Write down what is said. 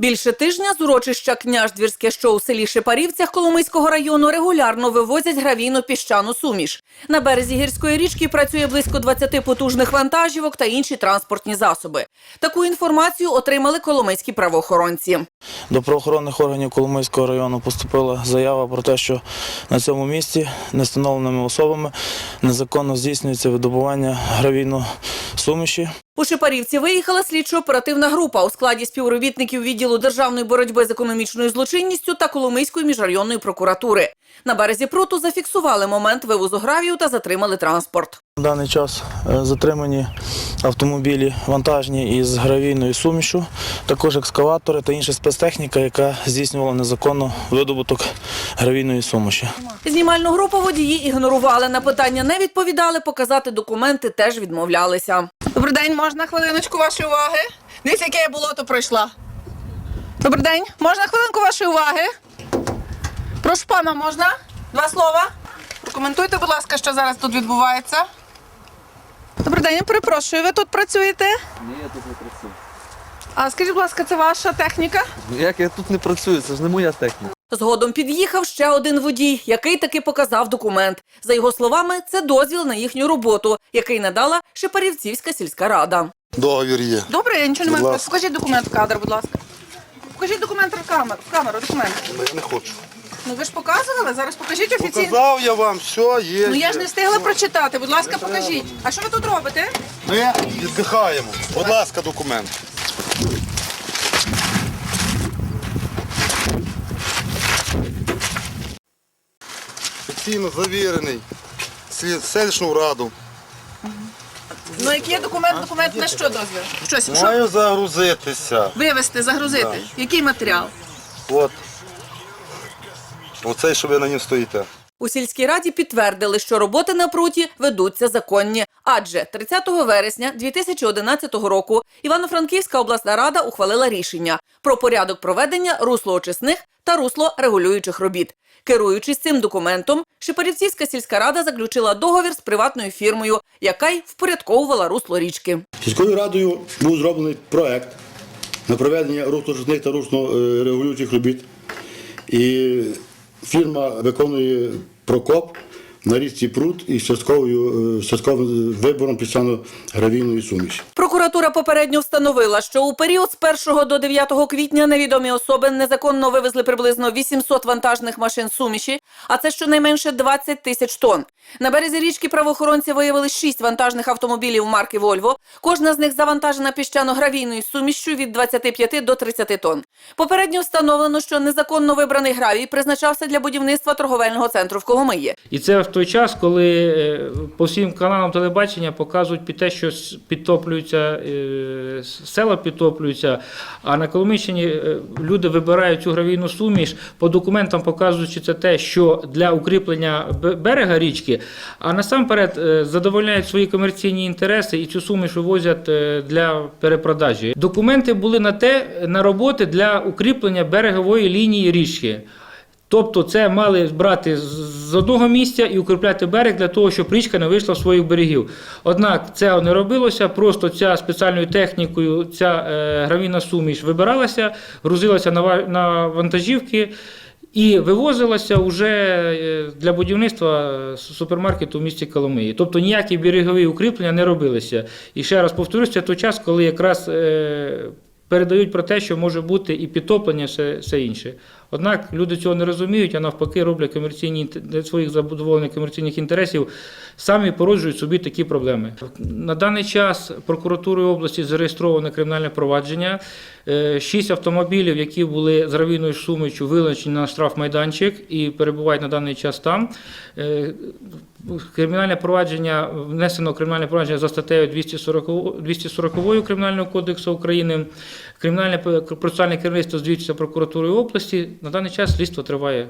Більше тижня з урочища княждвірське, що у селі Шипарівцях Коломийського району, регулярно вивозять гравійну піщану суміш. На березі гірської річки працює близько 20 потужних вантажівок та інші транспортні засоби. Таку інформацію отримали коломийські правоохоронці. До правоохоронних органів Коломийського району поступила заява про те, що на цьому місці невстановленими особами незаконно здійснюється видобування гравійної суміші. У Шипарівці виїхала слідчо-оперативна група у складі співробітників відділу державної боротьби з економічною злочинністю та Коломийської міжрайонної прокуратури. На березі пруту зафіксували момент вивозу гравію та затримали транспорт. На даний час е, затримані автомобілі вантажні із гравійною сумішю, також екскаватори та інша спецтехніка, яка здійснювала незаконно видобуток гравійної суміші. Знімальну групу водії ігнорували. На питання не відповідали, показати документи теж відмовлялися. Добрий день, можна хвилиночку вашої уваги? Дивіться, яке я болото пройшла. Добрий день, можна хвилинку вашої уваги? Прошу пана, можна? Два слова. Прокоментуйте, будь ласка, що зараз тут відбувається. Добрий день, я перепрошую, ви тут працюєте? Ні, я тут не працюю. А скажіть, будь ласка, це ваша техніка? Ну як я тут не працюю, це ж не моя техніка. Згодом під'їхав ще один водій, який таки показав документ. За його словами, це дозвіл на їхню роботу, який надала Шипарівцівська сільська рада. Договір є. Добре, я нічого не Будь маю. ласка. Покажіть документ в кадр, будь ласка. Покажіть документ в камеру, в камеру, документ. Ну, Я не хочу. Ну ви ж показували, зараз покажіть офіційно. Показав я вам, все, є. Ну я ж не встигла прочитати. Будь ласка, покажіть. А що ви тут робите? Ми віддихаємо. Будь ласка, документ. Офіційно завірений. Селищну раду. Ну який є документ, документ на що дозвіл? Щось що? Маю загрузитися. Вивезти, загрузити. Який матеріал? От. Оцей, що ви на ньому стоїте. У сільській раді підтвердили, що роботи на пруті ведуться законні. Адже 30 вересня 2011 року Івано-Франківська обласна рада ухвалила рішення про порядок проведення руслоочисних та руслорегулюючих робіт. Керуючись цим документом, Шипарівцівська сільська рада заключила договір з приватною фірмою, яка й впорядковувала русло річки. Сільською радою був зроблений проект на проведення русло-житних та русло-регулюючих робіт. І фірма виконує прокоп на річці Прут із частковою, е, частковим вибором піщано-гравійної суміші. Прокуратура попередньо встановила, що у період з 1 до 9 квітня невідомі особи незаконно вивезли приблизно 800 вантажних машин суміші, а це щонайменше 20 тисяч тонн. На березі річки правоохоронці виявили 6 вантажних автомобілів марки «Вольво». Кожна з них завантажена піщано-гравійною сумішшю від 25 до 30 тонн. Попередньо встановлено, що незаконно вибраний гравій призначався для будівництва торговельного центру в Коломиї. І це в той час, коли е, по всім каналам телебачення показують під те, що підтоплюються е, села підтоплюються, а на Коломийщині е, люди вибирають цю гравійну суміш, по документам показуючи це те, що для укріплення берега річки, а насамперед задовольняють свої комерційні інтереси і цю суміш вивозять для перепродажі. Документи були на те, на роботи для укріплення берегової лінії річки. Тобто це мали брати з- одного місця і укріпляти берег для того, щоб річка не вийшла з своїх берегів. Однак це не робилося, просто ця спеціальною технікою, ця е, гравійна суміш вибиралася, грузилася на, на вантажівки і вивозилася вже е, для будівництва е, супермаркету в місті Коломиї. Тобто ніякі берегові укріплення не робилися. І ще раз повторюся, це той час, коли якраз передають про те, що може бути і підтоплення, все, все інше. Однак люди цього не розуміють, а навпаки роблять комерційні своїх задоволених комерційних інтересів, самі породжують собі такі проблеми. На даний час прокуратурою області зареєстровано кримінальне провадження. Е, Шість автомобілів, які були з равійною сумою вилучені на штрафмайданчик і перебувають на даний час там. Кримінальне провадження внесено кримінальне провадження за статтею 240, 240 Кримінального кодексу України. Кримінальне процесуальне керівництво здійснюється прокуратурою області. На даний час слідство триває.